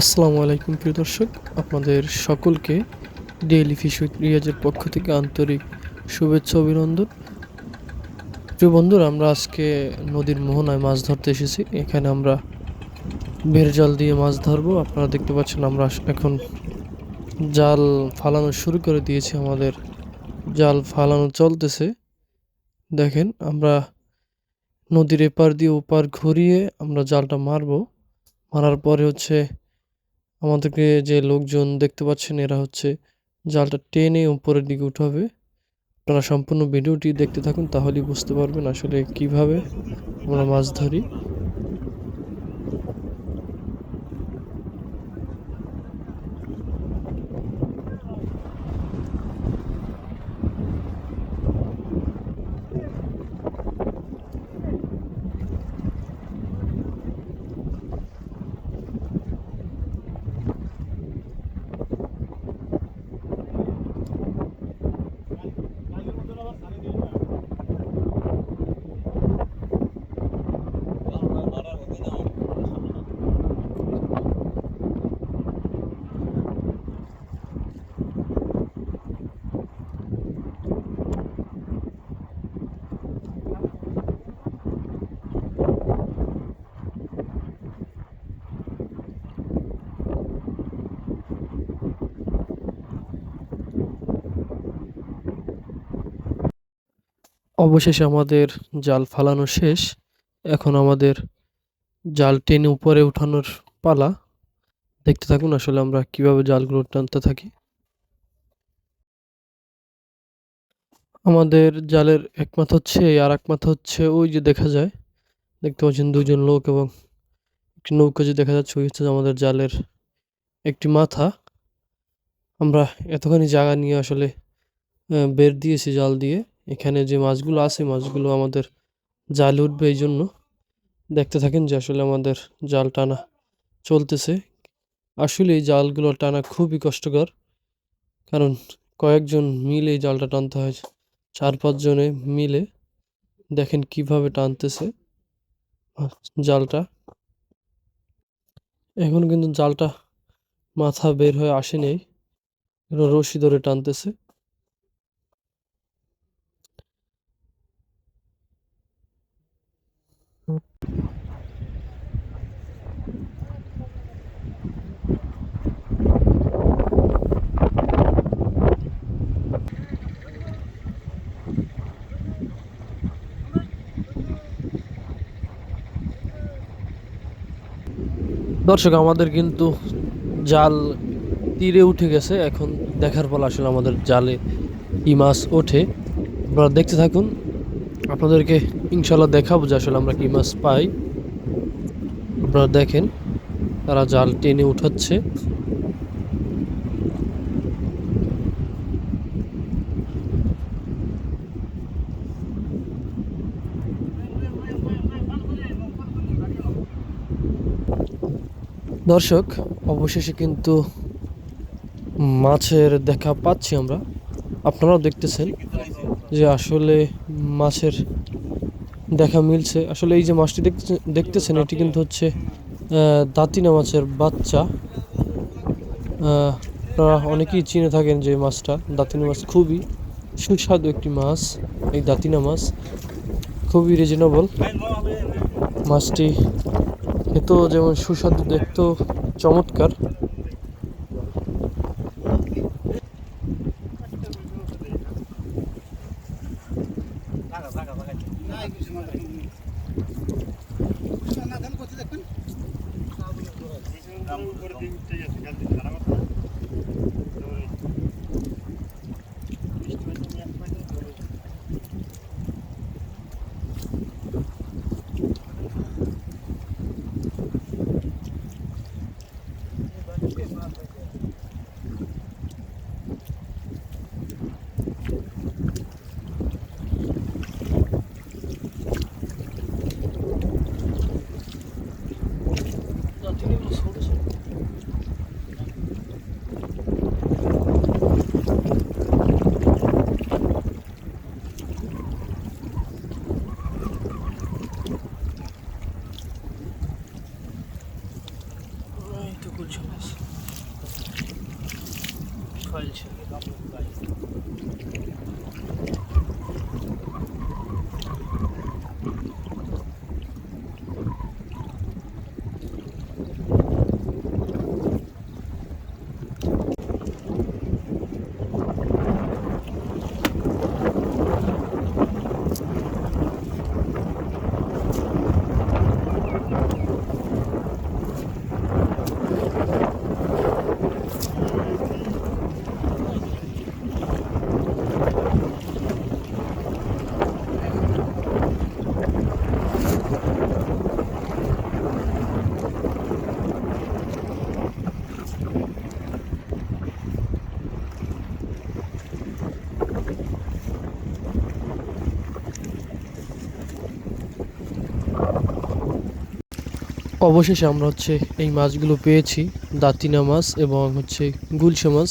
আসসালামু আলাইকুম প্রিয় দর্শক, আপনাদের সকলকে ডেইলি ফিশ রিয়াজের পক্ষ থেকে আন্তরিক শুভেচ্ছা অভিনন্দন। প্রিয় বন্ধুরা, আমরা আজকে নদীর মোহনায় মাছ ধরতে এসেছি। এখানে আমরা বের জাল দিয়ে মাছ ধরবো। আপনারা দেখতে পাচ্ছেন আমরা এখন জাল ফালানো শুরু করে দিয়েছি। আমাদের জাল ফালানো চলতেছে। দেখেন, আমরা নদীর এপার দিয়ে ওপার ঘুরিয়ে আমরা জালটা মারবো। মারার পরে হচ্ছে আমাদেরকে যে লোকজন দেখতে পাচ্ছেন, এরা হচ্ছে জালটা টেনে উপরের দিকে উঠাবে। আপনারা সম্পূর্ণ ভিডিওটি দেখতে থাকুন, তাহলেই বুঝতে পারবেন আসলে কীভাবে আমরা মাছ ধরি। অবশেষে আমাদের জাল ফালানো শেষ। এখন আমাদের জাল টেনে উপরে উঠানোর পালা। দেখতে থাকুন আসলে আমরা কীভাবে জালগুলো টানতে থাকি। আমাদের জালের এক মাথা হচ্ছে আর এক মাথা হচ্ছে ওই যে দেখা যায়। দেখতে পাচ্ছেন দুজন লোক এবং একটি নৌকা যে দেখা যাচ্ছে, ওই হচ্ছে আমাদের জালের একটি মাথা। আমরা এতখানি জায়গা নিয়ে আসলে বের দিয়েছি জাল দিয়ে। এখানে যে মাছগুলো আছে, মাছগুলো আমাদের জাল উঠবে এই জন্য। দেখতে থাকেন যে আসলে আমাদের জাল টানা চলতেছে। আসলে এই জালগুলো টানা খুবই কষ্টকর, কারণ কয়েকজন মিলে এই জালটা টানতে হয়, চার পাঁচজনে মিলে। দেখেন কীভাবে টানতেছে জালটা। এখন কিন্তু জালটা মাথা বের হয়ে আসেনি, রশি ধরে টানতেছে। দর্শক, আমাদের কিন্তু জাল তীরে উঠে গেছে। এখন দেখার পর আসলে আমাদের জালে কি মাছ ওঠে। আপনারা দেখতে থাকুন, আপনাদেরকে ইনশাল্লাহ দেখাবো যে আসলে আমরা কি মাছ পাই। আপনারা দেখেন, তারা জাল টেনে উঠাচ্ছে। দর্শক, অবশেষে কিন্তু মাছের দেখা পাচ্ছি আমরা। আপনারাও দেখতেছেন যে আসলে মাছের দেখা মিলছে। আসলে এই যে মাছটি দেখতে দেখতেছেন, এটি কিন্তু হচ্ছে দাতিনা মাছের বাচ্চা। আপনারা অনেকেই চিনে থাকেন যে মাছটা, দাতিনা মাছ খুবই সুস্বাদু একটি মাছ, এই দাতিনা মাছ। খুবই রিজনেবল মাছটি খেতেও যেমন সুস্বাদু দেখতেও চমৎকার culture. অবশেষে আমরা হচ্ছে এই মাছগুলো পেয়েছি দাতিনা মাছ এবং হচ্ছে গুলশে মাছ।